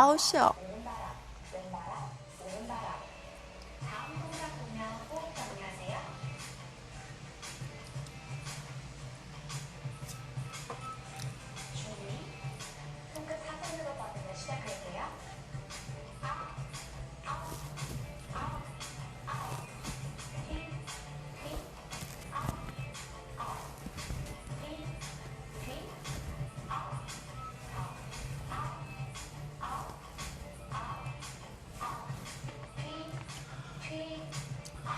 아웃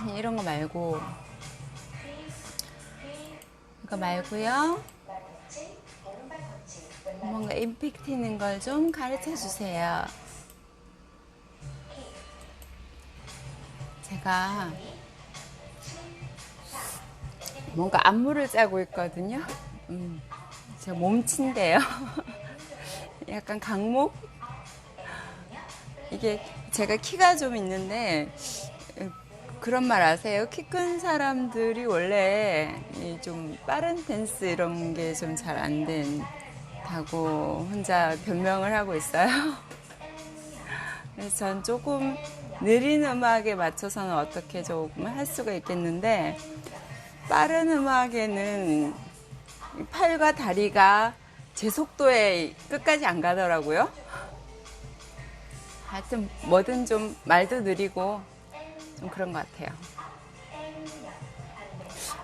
아니 이런 거 말고 이거 말고요. 뭔가 임팩트 있는 걸 좀 가르쳐 주세요. 제가 뭔가 안무를 짜고 있거든요. 음, 제 몸친데요. 약간 강목? 이게 제가 키가 좀 있는데 그런 말 아세요? 키 큰 사람들이 원래 이좀 빠른 댄스 이런 게 좀 잘 안 된다고 혼자 변명을 하고 있어요. 그래서 전 조금 느린 음악에 맞춰서는 어떻게 조금 할 수가 있겠는데 빠른 음악에는 이 팔과 다리가 제 속도에 끝까지 안 가더라고요. 하여튼 뭐든 좀 말도 느리고 좀 그런 것 같아요.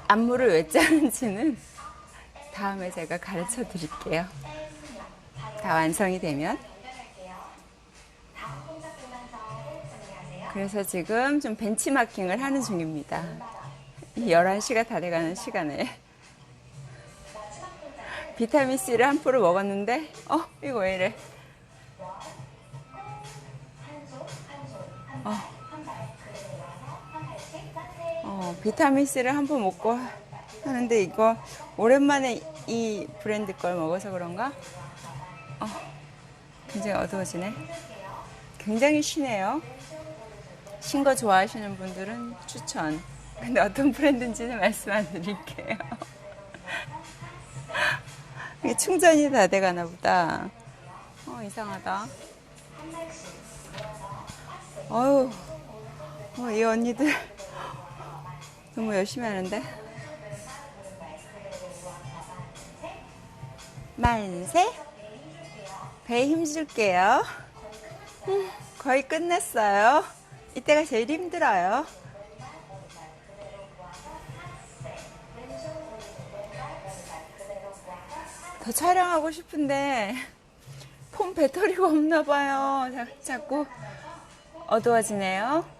안무를 왜 짜는지는 다음에 제가 가르쳐 드릴게요. 다 완성이 되면. 그래서 지금 좀 벤치마킹을 하는 중입니다. 이 11시가 다 돼가는 시간에. 비타민C를 한 포를 먹었는데, 어, 이거 왜 이래. 어, 비타민C를 한 번 먹고 하는데 이거 오랜만에 이 브랜드 걸 먹어서 그런가? 어, 굉장히 어두워지네. 굉장히 쉬네요. 신 거 좋아하시는 분들은 추천. 근데 어떤 브랜드인지는 말씀 안 드릴게요. 충전이 다 돼가나 보다. 어, 이상하다. 어휴, 어, 이 언니들. 너무 열심히 하는데. 만세. 배에 힘줄게요. 음, 거의 끝냈어요. 이때가 제일 힘들어요. 더 촬영하고 싶은데 폰 배터리가 없나 봐요. 자- 자꾸 어두워지네요.